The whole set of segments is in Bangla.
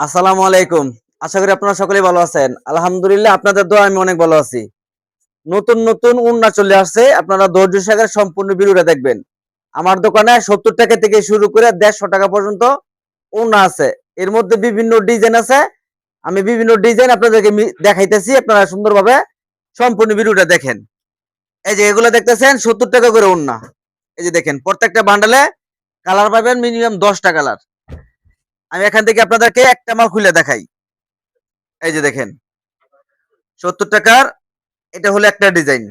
আসসালামু আলাইকুম। আশা করি আপনারা সকলেই ভালো আছেন। আলহামদুলিল্লাহ, আপনাদের দোয়া আমি অনেক ভালো আছি। নতুন নতুন উন্না চলে আসছে। আপনারা ধৈর্য সহকারে সম্পূর্ণ ভিডিওটা দেখবেন। আমার দোকানে সত্তর টাকা থেকে শুরু করে দেড়শো টাকা পর্যন্ত উন্না আছে। এর মধ্যে বিভিন্ন ডিজাইন আছে। আমি বিভিন্ন ডিজাইন আপনাদেরকে দেখাইতেছি। আপনারা সুন্দরভাবে সম্পূর্ণ ভিডিওটা দেখেন। এই যে এগুলো দেখতেছেন, সত্তর টাকা করে উন্না। এই যে দেখেন, প্রত্যেকটা বান্ডালে কালার পাবেন মিনিমাম দশটা কালার। আমি এখান থেকে আপনাদেরকে একটা মাল খুলে দেখাই। এই যে দেখেন, সত্তর টাকার, এটা হলো একটা ডিজাইন।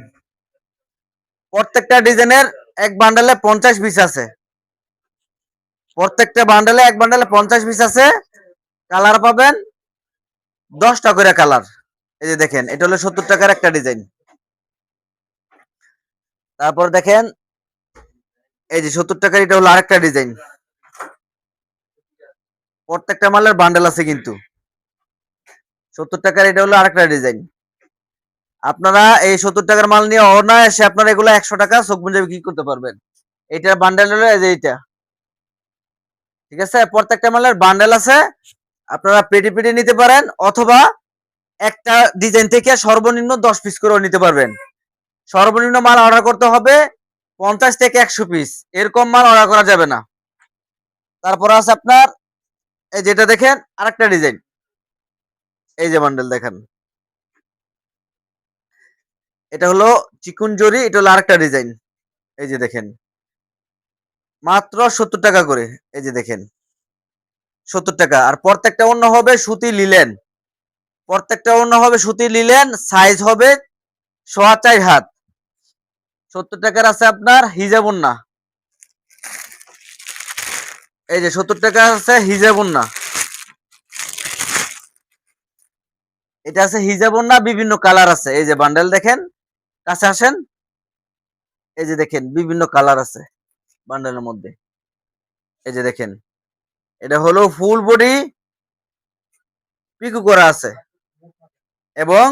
প্রত্যেকটা ডিজাইনের এক বান্ডালে পঞ্চাশ পিস আছে। প্রত্যেকটা বান্ডালে এক বান্ডালে পঞ্চাশ পিস আছে। কালার পাবেন দশটা করে কালার। এই যে দেখেন, এটা হলো সত্তর টাকার একটা ডিজাইন। তারপর দেখেন, এই যে সত্তর টাকার, এটা হলো আরেকটা ডিজাইন। প্রত্যেকটা মালের বান্ডেল আছে কিন্তু। সত্তর টাকার এটা হলো আরেকটা ডিজাইন আপনারা এই সত্তর টাকার মাল নিয়ে অনায়াসে আপনারা এগুলো একশো টাকা চোখ বুঝে বিক্রি করতে পারবেন। এইটার বান্ডেল হলো এই যে এইটা। ঠিক আছে? প্রত্যেকটা মালের বান্ডেল আছে। আপনারা পেটি পেটি নিতে পারেন অথবা একটা ডিজাইন থেকে সর্বনিম্ন দশ পিস করেও নিতে পারবেন। সর্বনিম্ন মাল অর্ডার করতে হবে পঞ্চাশ থেকে একশো পিস এরকম মাল অর্ডার করা যাবে না। তারপর আছে আপনার এই যেটা দেখেন, আরেকটা ডিজাইন। এই যে বান্ডেল দেখেন। এটা হলো চিকুন জরি, এটা হলো আরেকটা ডিজাইন। এই যে দেখেন। মাত্র সত্তর টাকা করে, এই যে দেখেন। সত্তর টাকা। আর প্রত্যেকটা অন্য হবে সুতি লিলেন। প্রত্যেকটা অন্য হবে সুতি লিলেন সাইজ হবে সোয়া চার হাত। সত্তর টাকার আছে আপনার হিজাব না এই যে সত্তর টাকা আছে হিজাব না এটা আছে হিজাব না বিভিন্ন কালার আছে। এই যে বান্ডেল দেখেন, কাছে আসেন। এই যে দেখেন, বিভিন্ন কালার আছে বান্ডেলের মধ্যে। এই যে দেখেন, এটা হলো ফুল বডি পিকু করা আছে। এবং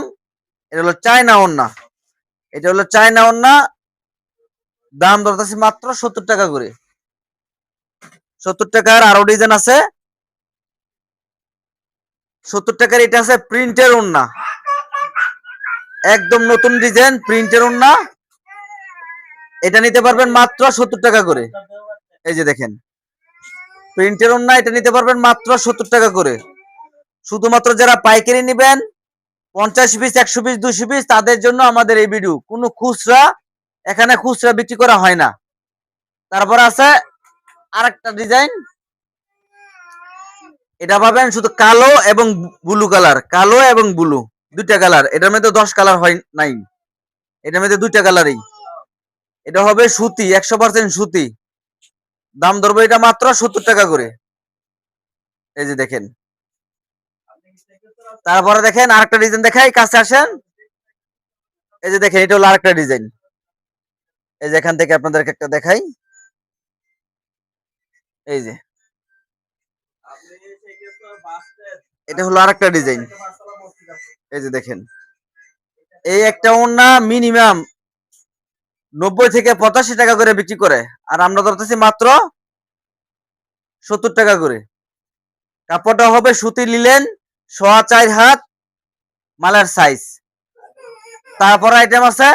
এটা হলো চায়না ওন্না। এটা হলো চায়না ওন্না, দাম ধরতেছি মাত্র সত্তর টাকা করে। সত্তর টাকার আরও ডিজাইন আছে। সত্তর টাকার এটা আছে প্রিন্টের ওন্না একদম নতুন ডিজাইন প্রিন্টের ওন্না এটা নিতে পারবেন মাত্র সত্তর টাকা করে। এই যে দেখেন। প্রিন্টের ওন্না এটা নিতে পারবেন মাত্র সত্তর টাকা করে। শুধুমাত্র যারা পাইকারি নেবেন, পঞ্চাশ পিস একশো পিস দুশো পিস তাদের জন্য আমাদের এই ভিডিও কোনো খুচরা, এখানে খুচরা বিক্রি করা হয় না। তারপর আছে আরেকটা ডিজাইন এটা পাবেন শুধু কালো এবং ব্লু কালার কালো এবং ব্লু দুইটা কালার এটার মধ্যে দশ কালার হয় নাই। এটার মধ্যে দুইটা কালারই এটা হবে সুতি, একশো পার্সেন্ট সুতি। দাম ধরবো এটা মাত্র সত্তর টাকা করে। এই যে দেখেন। তারপরে দেখেন আরেকটা ডিজাইন দেখাই, কাছে আসেন। এই যে দেখেন, এটা হলো আরেকটা ডিজাইন এই যে এখান থেকে আপনাদেরকে একটা দেখাই। এই যে। এটা হলো আরেকটা ডিজাইন এই যে দেখেন। এই একটা ওড়না মিনিমাম নব্বই থেকে পঁচাশি টাকা করে বিক্রি করে। আর আমরা ধরতেছি মাত্র সত্তর টাকা করে। কাপড়টা হবে সুতি লিলেন সোয়া চার হাত মালার সাইজ তারপর আইটেম আছে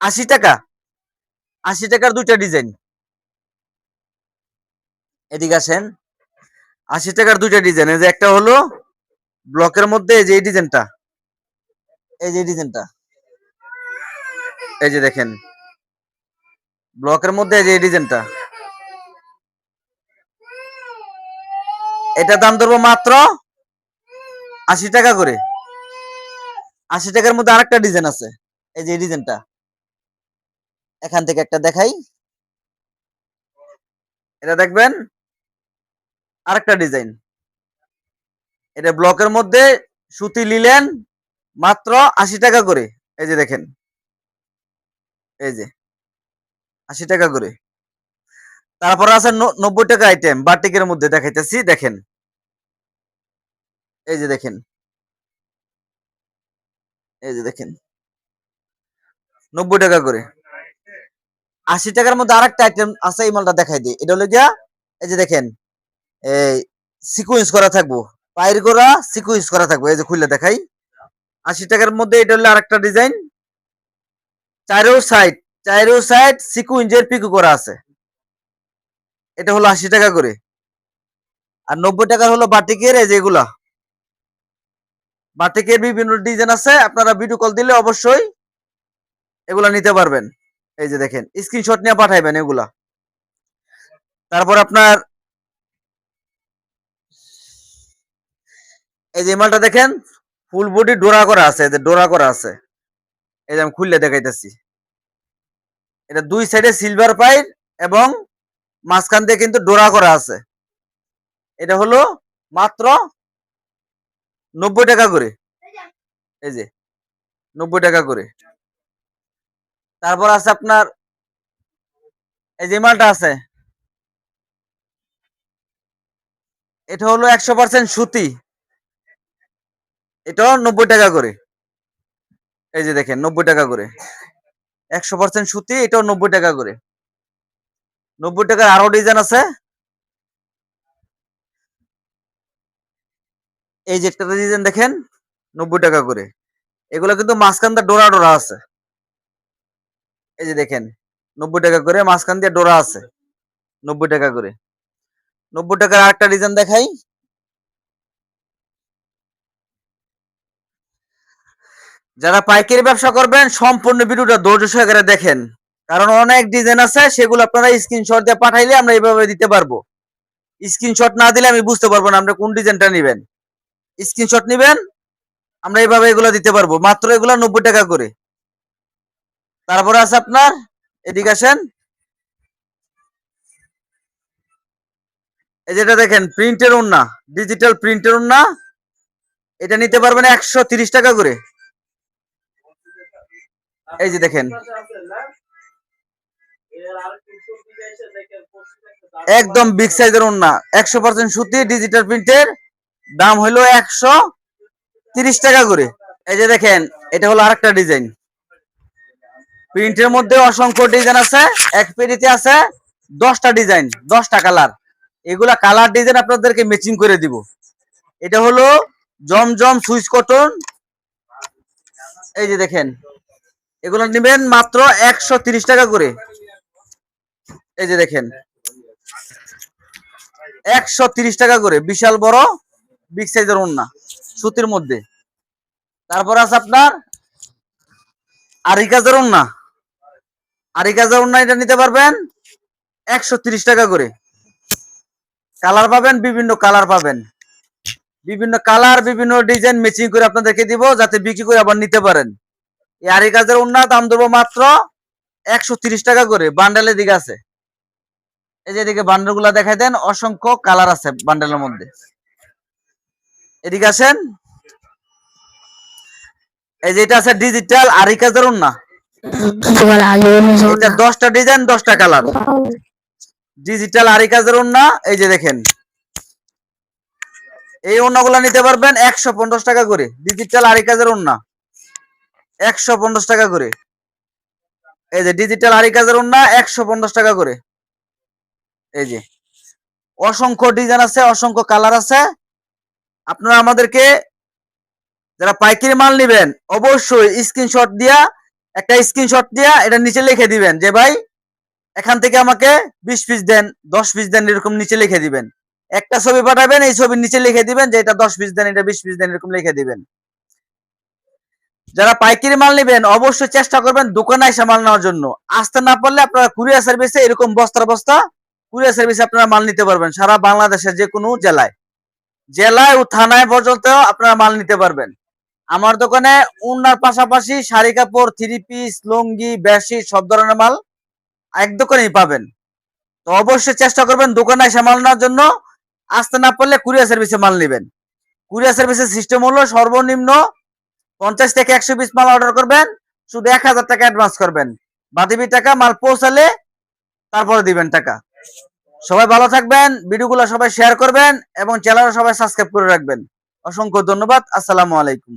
আশি টাকা। আশি টাকার দুইটা ডিজাইন এদিকে আসেন। আশি টাকার দুইটা ডিজাইন এই যে একটা হলো ব্লকের মধ্যে, এই যে ডিজাইনটা এই যে ডিজাইনটা এই যে দেখেন। ব্লকের মধ্যে, এই যে ডিজাইনটা এটা দাম ধরবো মাত্র আশি টাকা করে। আশি টাকার মধ্যে আরেকটা ডিজাইন আছে। এই যে ডিজাইনটা এখান থেকে একটা দেখাই। এটা দেখবেন আরেকটা ডিজাইন। এটা ব্লকের মধ্যে সুতি লিলেন মাত্র আশি টাকা করে। এই যে দেখেন। এই যে। আশি টাকা করে। তারপর আছে নব্বই টাকা আইটেম বাটিকের মধ্যে দেখাইতেছি, দেখেন। এই যে দেখেন। এই যে দেখেন। নব্বই টাকা করে। আশি টাকার মধ্যে আরেকটা আইটেম আছে, এই মালটা দেখাই দিই। এটা হলো গিয়া, এই যে দেখেন। সিকুয়েন্স করা থাকব। পায়ের গোড়া সিকুইন্স করা থাকব, এই যে খুলে দেখাই। আশি টাকার মধ্যে এটা হলো আরেকটা ডিজাইন চারো সাইড চারো সাইড সিকুইন্সের পিকু করা আছে। এটা হলো আশি টাকা করে। আর নব্বই টাকার হলো বাটিকের, এই যে এগুলা। বাটিকের বিভিন্ন ডিজাইন আছে, আপনারা ভিডিও কল দিলে অবশ্যই এগুলা নিতে পারবেন। এই যে দেখেন স্ক্রিনশট নিয়ে পাঠাইবেন এগুলা। তারপর আপনার এই যে মালটা দেখেন ফুল বডি ডোরা করা আছে যে ডোরা করা আছে। এই যে আমি খুললে দেখাইতেছি। এটা দুই সাইডে সিলভার পাইপ এবং মাঝখান দিয়ে কিন্তু ডোরা করা আছে। এটা হলো মাত্র নব্বই টাকা করে। এই যে, নব্বই টাকা করে। তারপর আছে আপনার, এই যে মালটা আছে। এটা হলো একশো পার্সেন্ট সুতি। এটাও নব্বই টাকা করে। এই যে দেখেন, নব্বই টাকা করে। একশো পার্সেন্ট সুতি, এটাও নব্বই টাকা করে। নব্বই টাকার আরও ডিজাইন আছে। এই যে একটা ডিজাইন দেখেন, নব্বই টাকা করে। এগুলো কিন্তু মাঝখান দিয়ে ডোরা ডোরা আছে। এই যে দেখেন, নব্বই টাকা করে মাঝখান দিয়ে ডোরা আছে। নব্বই টাকা করে। নব্বই টাকার আরেকটা ডিজাইন দেখাই। যারা পাইকারি ব্যবসা করবেন, সম্পূর্ণ ভিডিওটা ধৈর্য সহকারে দেখেন। কারণ অনেক ডিজাইন আছে, সেগুলো আপনারা স্ক্রিনশট দিয়ে পাঠাইলে আমরা এইভাবে দিতে পারব। স্ক্রিনশট না দিলে আমি বুঝতে পারব না, আপনি কোন ডিজাইনটা নেবেন। স্ক্রিনশট নেবেন, আমরা এইভাবে এগুলো দিতে পারব। মাত্র এগুলো নব্বই টাকা করে। তারপরে আছে আপনার, এদিকে আসেন। এই যেটা দেখেন প্রিন্টের উন্না ডিজিটাল প্রিন্টের উন্না এটা নিতে পারবেন একশো টাকা করে। এই যে দেখেন। একদম বিগ সাইজের ওন্না একশো পার্সেন্ট সুতি ডিজিটাল প্রিন্টের দাম হলো একশো তিরিশ টাকা করে। এই যে দেখেন, এটা হলো আরেকটা ডিজাইন প্রিন্টের মধ্যে অসংখ্য ডিজাইন আছে। এক পেরিতে আছে দশটা ডিজাইন দশটা কালার এগুলা কালার ডিজাইন আপনাদেরকে ম্যাচিং করে দিব। এটা হলো জমজম সুইচ কটন। এই যে দেখেন। এগুলো নেবেন মাত্র একশো টাকা করে। এই যে দেখেন। একশো টাকা করে, বিশাল বড় বিগ সাইজের ওন্না সুতির মধ্যে। তারপর আছে আপনার আরি কাজের ওন্না কাজের ওন্না এটা নিতে পারবেন একশো টাকা করে। কালার পাবেন, বিভিন্ন কালার পাবেন। বিভিন্ন কালার, বিভিন্ন ডিজাইন ম্যাচিং করে আপনাদেরকে দিব, যাতে বিক্রি করে আবার নিতে পারেন। আরি কাজের ওন্না দাম দেবো মাত্র একশো টাকা করে। বান্ডেলের দিকে আছে। এই যে এদিকে বান্ডেলগুলা দেখাই দেন, অসংখ্য কালার আছে বান্ডেলের মধ্যে। এদিকে আসেন। এই যে এটা আছে ডিজিটাল আরি কাজের এটা দশটা ডিজাইন দশটা কালার। ডিজিটাল আরি কাজের ওন্না এই যে দেখেন। এই ওন্নাগুলা নিতে পারবেন একশো পঞ্চাশ টাকা করে। ডিজিটাল আরি কাজের ওন্না একশো পঞ্চাশ টাকা করে। এই যে ডিজিটাল আরি কাজের ওন্না একশো পঞ্চাশ টাকা করে। এই যে অসংখ্য ডিজাইন আছে, অসংখ্য কালার আছে। আপনারা আমাদেরকে যারা পাইকারি মাল নেবেন, অবশ্যই স্ক্রিনশট দিয়া, একটা স্ক্রিনশট দিয়া এটা নিচে লিখে দিবেন যে, ভাই, এখান থেকে আমাকে বিশ পিস দেন, দশ পিস দেন, এরকম নিচে লিখে দিবেন। একটা ছবি পাঠাবেন, এই ছবির নিচে লিখে দিবেন যে, এটা দশ পিস দেন, এটা বিশ পিস দেন, এরকম লিখে দিবেন। যারা পাইকারি মাল নেবেন, অবশ্যই চেষ্টা করবেন দোকানে এসে মাল নেওয়ার জন্য। আসতে না পারলে আপনারা কুরিয়ার সার্ভিসে এরকম বস্তার বস্তা কুরিয়ার সার্ভিসে আপনারা মাল নিতে পারবেন সারা বাংলাদেশের যে কোনো জেলায়। জেলায় ও থানায় পর্যন্ত আপনারা মাল নিতে পারবেন। আমার দোকানে উন্নার পাশাপাশি শাড়ি কাপড়, থ্রি পিস, লুঙ্গি, বেশি সব ধরনের মাল এক দোকানেই পাবেন। তো অবশ্যই চেষ্টা করবেন দোকানে এসে মাল নেওয়ার জন্য। আসতে না পারলে কুরিয়ার সার্ভিসে মাল নেবেন। কুরিয়ার সার্ভিসের সিস্টেম হলো সর্বনিম্ন পঞ্চাশ থেকে একশো পিস মাল অর্ডার করবেন, শুধু এক হাজার টাকা অ্যাডভান্স করবেন। বাদিবি টাকা মাল পৌঁছালে তারপরে দিবেন টাকা। সবাই ভালো থাকবেন, ভিডিওগুলো সবাই শেয়ার করবেন এবং চ্যানেল সবাই সাবস্ক্রাইব করে রাখবেন। অসংখ্য ধন্যবাদ, আসসালামু আলাইকুম।